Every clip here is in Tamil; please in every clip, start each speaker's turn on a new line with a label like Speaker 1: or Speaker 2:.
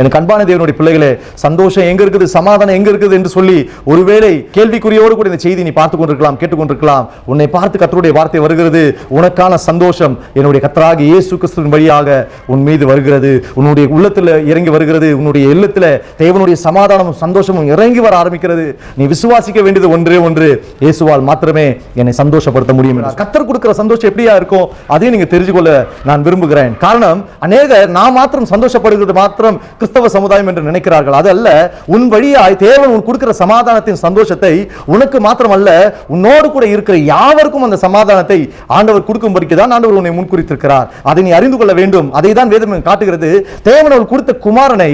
Speaker 1: எனக்கு அன்பான தேவனுடைய பிள்ளைகளே சந்தோஷம் எங்க இருக்குது சமாதானம் எங்க இருக்குது என்று சொல்லி ஒருவேளை கேள்விக்குரியோடு கூட இந்த செய்தி நீ பார்த்து கொண்டிருக்கலாம் கேட்டுக்கொண்டிருக்கலாம். உன்னை பார்த்து கத்தருடைய வார்த்தை வருகிறது. உனக்கான சந்தோஷம் என்னுடைய கத்தராக இயேசு கிறிஸ்துவின் வழியாக உன் மீது வருகிறது. உன்னுடைய உள்ளத்துல இறங்கி வருகிறது. உன்னுடைய இல்லத்தில் தேவனுடைய சமாதானமும் சந்தோஷமும் இறங்கி வர ஆரம்பிக்கிறது. நீ விசுவாசிக்க வேண்டியது ஒன்றே ஒன்று இயேசுவால் மாத்திரமே என்னை சந்தோஷப்படுத்த முடியும் கத்தர் கர்த்தர் கொடுக்கிற சந்தோஷம் எப்படியா இருக்கும் அதையும் நீங்க தெரிஞ்சு கொள்ள நான் விரும்புகிறேன். காரணம் அநேக நான் மாத்திரம் சந்தோஷப்படுகிறது மாத்திரம் கிறிஸ்தவ சமுதாயம் என்று நினைக்கிறார்கள். அது அல்ல உன் வழியாய் தேவன் உன் கொடுக்கிற சமாதானத்தின் சந்தோஷத்தை உனக்கு மாத்திரமல்ல உன்னோடு கூட இருக்கிற யாவருக்கும் அந்த சமாதானத்தை ஆண்டவர் கொடுக்கும்படிக்கு தான் ஆண்டவர் உன்னை முன்குறித்திருக்கிறார். அதை நீ அறிந்து கொள்ள வேண்டும். அதை தான் வேதம் காட்டுகிறது. தேவன் அவர் கொடுத்த குமாரனை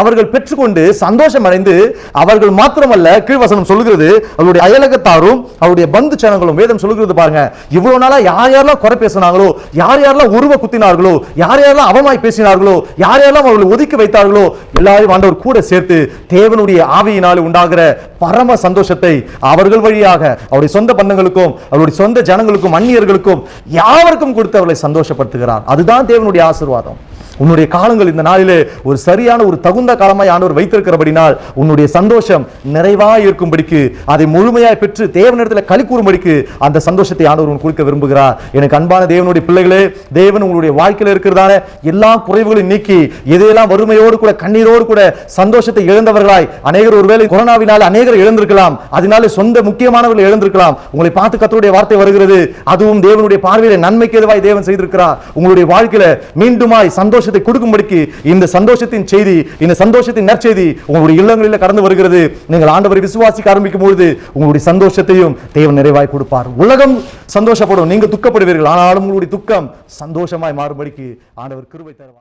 Speaker 1: அவர்கள் பெற்றுக்கொண்டு சந்தோஷம் அடைந்து அவர்கள் மாத்திரமல்ல கீழ்வசனம் சொல்லுகிறது. அவருடைய அயலகத்தாரும் அவருடைய பந்து சேனங்களும் வேதம் சொல்லுகிறது பாருங்க. இவ்வளவு நாளா யார் யாரெல்லாம் குறை பேசினாங்களோ யார் யாரெல்லாம் உருவ குத்தினார்களோ யார் யாரெல்லாம் அவமாய் பேசினார்களோ யார் யாரெல்லாம் அவர்களை ஒதுக்கி வைத்தார்களோ எல்லாரையும் ஆண்டவர் கூட சேர்த்து தேவனுடைய ஆவியினால் உண்டாகிற பரம சந்தோஷத்தை அவர்கள் வழியாக அவருடைய சொந்த பந்தங்களுக்கும் அவருடைய சொந்த ஜனங்களுக்கும் அந்நியர்களுக்கும் யாவருக்கும் கொடுத்து அவர்களை சந்தோஷப்படுத்துகிறார். அதுதான் தேவனுடைய ஆசீர்வாதம். உன்னுடைய காலங்கள் இந்த நாளிலே ஒரு சரியான ஒரு தகுந்த காலமாய் ஆண்டவர் வைத்திருக்கிறபடினால் உன்னுடைய சந்தோஷம் நிறைவாக இருக்கும்படிக்கு அதை முழுமையாய் பெற்று தேவனிடத்தில் களி கூறும்படிக்கு அந்த சந்தோஷத்தை ஆண்டவர் உனக்கு கொடுக்க விரும்புகிறார். எனக்கு அன்பான தேவனுடைய பிள்ளைகளே தேவன் உங்களுடைய வாழ்க்கையில் இருக்கிறதான எல்லா குறைவுகளையும் நீக்கி எதையெல்லாம் வறுமையோடு கூட கண்ணீரோடு கூட சந்தோஷத்தை இழந்தவர்களாய் அநேகர் ஒருவேளை கொரோனாவினால் அநேகர் இழந்திருக்கலாம் அதனால சொந்த முக்கியமானவர்கள் இழந்திருக்கலாம் உங்களை பார்த்து கத்தருடைய வார்த்தை வருகிறது. அதுவும் தேவனுடைய பார்வையில நன்மைக்கு எதுவாய் தேவன் செய்திருக்கிறார். உங்களுடைய வாழ்க்கையில மீண்டுமாய் சந்தோஷத்தை கொடுக்கும்படிக்கு இந்த சந்தோஷத்தின் செய்தி இந்த சந்தோஷத்தின் நற்செய்தி உங்களுடைய இல்லங்களில் கடந்து வருகிறது. நீங்கள் ஆண்டவரை விசுவாசிக்க ஆரம்பிக்கும் பொழுது உங்களுடைய சந்தோஷத்தையும் தேவன் நிறைவாய் கொடுப்பார். உலகம் சந்தோஷப்படும். நீங்க துக்கப்படுவீர்கள். ஆனாலும் உங்களுடைய துக்கம் சந்தோஷமாய் மாறும்படிக்கு ஆண்டவர் கிருவை தருவார்.